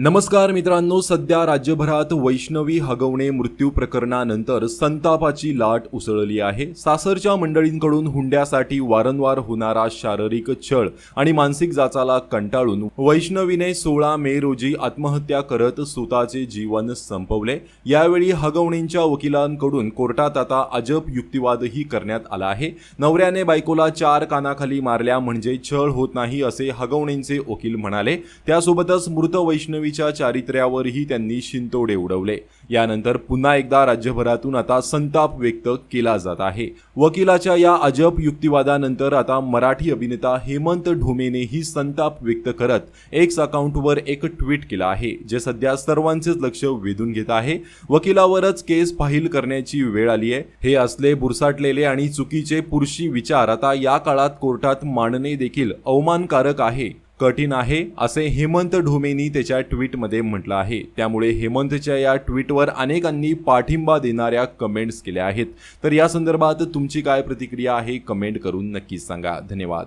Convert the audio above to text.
नमस्कार मित्रांनो सध्या राज्यभरात वैष्णवी हगवणे मृत्यू प्रकरणानंतर संतापाची लाट उसळली आहे. सासरच्या मंडळींकडून हुंड्यासाठी वारंवार होणारा शारीरिक छळ आणि मानसिक जाचाला कंटाळून वैष्णवीने सोळा मे रोजी आत्महत्या करत स्वतःचे जीवन संपवले. यावेळी हगवणींच्या वकिलांकडून कोर्टात आता अजब युक्तिवादही करण्यात आला आहे. नवऱ्याने बायकोला चार कानाखाली मारल्या म्हणजे छळ होत नाही असे हगवणींचे वकील म्हणाले. त्यासोबतच मृत वैष्णवी वैष्णवीच्या चारित्र्यावरही त्यांनी शिंतोडे उडवले. यानंतर पुन्हा एकदा राज्यभरातून आता संताप व्यक्त केला जात आहे. वकिलाच्या या अजब युक्तिवादानंतर आता मराठी अभिनेता हेमंत ढोमेनेही संताप व्यक्त करत एक्स अकाउंटवर एक ट्विट केलं आहे जे सध्या सर्वांचेच लक्ष वेधून घेत आहे. वकिलावरच केस फाईल करण्याची वेळ आली आहे. हे असले बुरसाटलेले आणि चुकीचे पुरुषी विचार आता या काळात कोर्टात मांडणे देखील अवमानकारक आहे. कठीण आहे असे हेमंत ढोमेनी त्याच्या ट्विटमध्ये म्हटलं आहे. त्यामुळे हेमंतच्या या ट्विटवर अनेकांनी पाठिंबा देणाऱ्या कमेंट्स केल्या आहेत. तर या संदर्भात तुमची काय प्रतिक्रिया आहे कमेंट करून नक्कीच सांगा. धन्यवाद.